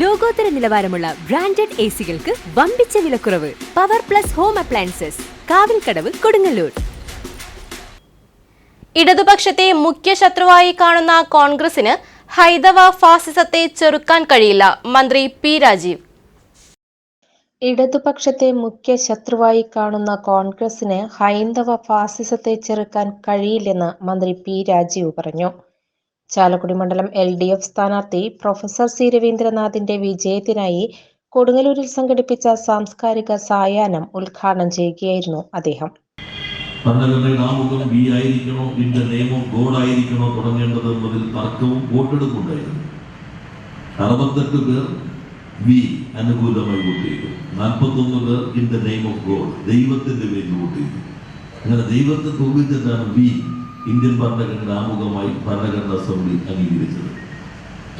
ലോകോത്തര നിലവാരമുള്ള branded A സികൾക്ക് വമ്പിച്ച വിലക്കുറവ്. Power plus home appliances Kavilkadavu Kodungallur. ഇടതുപക്ഷത്തെ മുഖ്യ ശത്രുവായി കാണുന്ന കോൺഗ്രസിന് ഹൈദവ ഫാസിസത്തെ ചെറുക്കാൻ കഴിയില്ല മന്ത്രി പി രാജീവ്. ഇടതുപക്ഷത്തെ മുഖ്യ ശത്രുവായി കാണുന്ന കോൺഗ്രസിന് ഹൈന്ദവ ഫാസിസത്തെ ചെറുക്കാൻ കഴിയില്ലെന്ന് മന്ത്രി പി രാജീവ് പറഞ്ഞു. ചാലക്കുടി മണ്ഡലം എൽ ഡി എഫ് സ്ഥാനാർത്ഥി പ്രൊഫസർ സി രവീന്ദ്രനാഥിന്റെ വിജയത്തിനായി കൊടുങ്ങല്ലൂരിൽ സംഘടിപ്പിച്ച സാംസ്കാരിക സായാഹ്നം ഉദ്ഘാടനം ചെയ്യുകയായിരുന്നു അദ്ദേഹം. ആമുഖം B ആയിരിക്കണോ in the name of God ആയിരിക്കണോ തുടങ്ങേണ്ടത് എന്നതിൽ തർക്കവും വോട്ടെടുപ്പുണ്ടായിരുന്നു. അറുപത്തെട്ട് പേർ വി അനുകൂലമായി വോട്ട് ചെയ്തു. നാൽപ്പത്തൊന്ന് പേർ in the name of God ദൈവത്തിന്റെ പേരിൽ വോട്ട് ചെയ്തു. അങ്ങനെ ദൈവത്തെ തോൽപ്പിച്ചിട്ടാണ് വി? ഇന്ത്യൻ ഭരണഘടന ആമുഖമായി ഭരണഘടനാ അസംബ്ലി അംഗീകരിച്ചത്.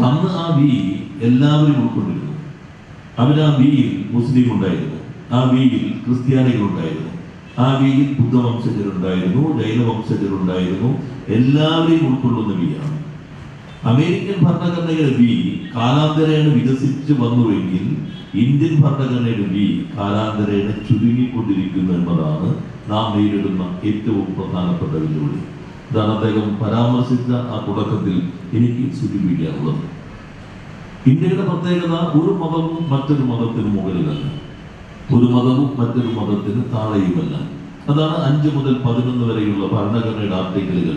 അന്ന് ആ വിയിൽ എല്ലാവരും ഉൾക്കൊണ്ടിരുന്നു. അവർ ആ വിയിൽ മുസ്ലിം ഉണ്ടായിരുന്നു. ആ വിയിൽ ക്രിസ്ത്യാനികൾ ഉണ്ടായിരുന്നു. ആ വിയിൽ ബുദ്ധവംശജരുണ്ടായിരുന്നു ജൈനവംശജരുണ്ടായിരുന്നു. എല്ലാവരെയും ഉൾക്കൊള്ളുന്ന വിയാണ് അമേരിക്കൻ ഭരണഘടനയുടെ വി കാലാന്തരേണ വികസിച്ച് വന്നുവെങ്കിൽ ഇന്ത്യൻ ഭരണഘടനയുടെ വി കാലാന്തരേണ ചുരുങ്ങിക്കൊണ്ടിരിക്കുന്നു എന്നതാണ് നാം നേരിടുന്ന ഏറ്റവും പ്രധാനപ്പെട്ട വെല്ലുവിളി. ഇതാണ് അദ്ദേഹം പരാമർശിച്ച ആ തുടക്കത്തിൽ എനിക്ക് സൂചിപ്പിക്കാനുള്ളത് ഇന്ത്യയുടെ പ്രത്യേകത ഒരു മതവും മറ്റൊരു മതത്തിന് മുകളിലല്ല. ഒരു മതവും മറ്റൊരു മതത്തിന് താഴെയുമല്ല. അതാണ് അഞ്ച് മുതൽ പതിനൊന്ന് വരെയുള്ള ഭരണഘടനയുടെ ആർട്ടിക്കിളുകൾ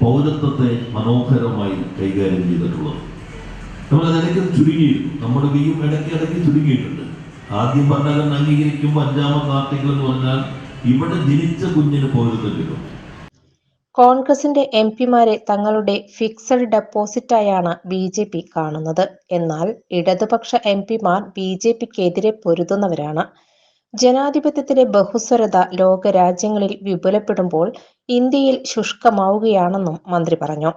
പൗരത്വത്തെ മനോഹരമായി കൈകാര്യം ചെയ്തിട്ടുള്ളത്. നമ്മൾ അതിടയ്ക്ക് ചുരുങ്ങിയിരുന്നു. നമ്മുടെ വീയും ഇടയ്ക്ക് ഇടയ്ക്ക് ചുരുങ്ങിയിട്ടുണ്ട്. ആദ്യം ഭരണഘടന അംഗീകരിക്കുമ്പോൾ അഞ്ചാമത്തെ ആർട്ടിക്കിൾ എന്ന് പറഞ്ഞാൽ ഇവിടെ ജനിച്ച കുഞ്ഞിന് പൗരത്വം കിട്ടും. കോൺഗ്രസിന്റെ എം പിമാരെ തങ്ങളുടെ ഫിക്സഡ് ഡെപ്പോസിറ്റായാണ് ബി ജെ പി കാണുന്നത്. എന്നാൽ ഇടതുപക്ഷ എം പിമാർ ബി ജെ പിക്കെതിരെ പൊരുതുന്നവരാണ്. ജനാധിപത്യത്തിലെ ബഹുസ്വരത ലോകരാജ്യങ്ങളിൽ വിപുലപ്പെടുമ്പോൾ ഇന്ത്യയിൽ ശുഷ്കമാവുകയാണെന്നും മന്ത്രി പറഞ്ഞു.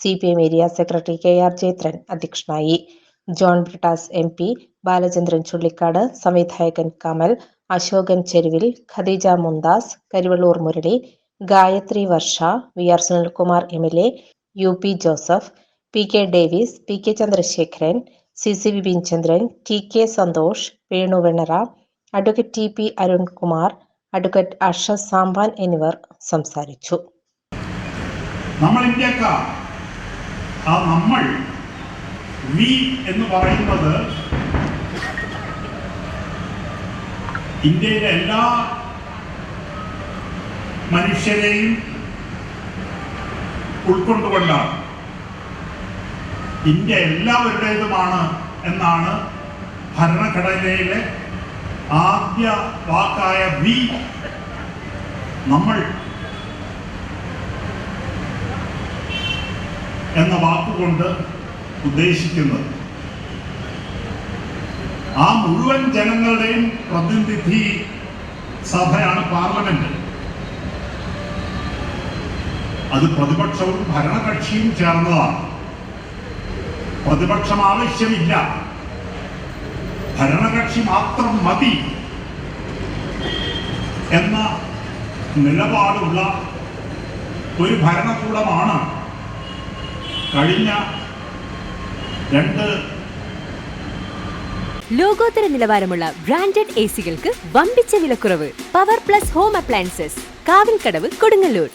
C P M area secretary K R Jayathran അധ്യക്ഷനായി. John Brittas M P Balachandran Chullikkad സംവിധായകൻ Kamal Ashokan Cheruvil Khadeeja Mumtaz Karivellur Murali Gayathri Varsha V R Sunilkumar M L A U P Joseph P K Davis P K Chandrasekharan C C V Binchandran T K Santhosh Venu Vennara advocate T P Arunkumar advocate Arshad Sampan എന്നിവർ സംസാരിച്ചു. നമ്മൾ ഇന്ത്യക്കാർ നമ്മൾ V എന്ന് പറയുന്നത് ഇന്ത്യയിലെ എല്ലാ മനുഷ്യരെയും ഉൾക്കൊണ്ടുകൊണ്ടാണ്. ഇന്ത്യ എല്ലാവരുടേതുമാണ് എന്നാണ് ഭരണഘടനയിലെ ആദ്യ വാക്കായ വി. നമ്മൾ എന്ന വാക്കുകൊണ്ട് ഉദ്ദേശിക്കുന്നത്. ആ മുഴുവൻ ജനങ്ങളുടെയും പ്രതിനിധി സഭയാണ് പാർലമെന്റ്. അത് പ്രതിപക്ഷവും ഭരണകക്ഷിയും ചേർന്നതാണ്. പ്രതിപക്ഷം ആവശ്യമില്ല. ഭരണകക്ഷി മാത്രം മതി എന്ന നിലപാടുള്ള ഒരു ഭരണകൂടമാണ് കഴിഞ്ഞ രണ്ട് ലോകോത്തര നിലവാരമുള്ള ബ്രാൻഡഡ് എ സികൾക്ക് വമ്പിച്ച വിലക്കുറവ്. Power plus home appliances Kavilkadavu Kodungallur.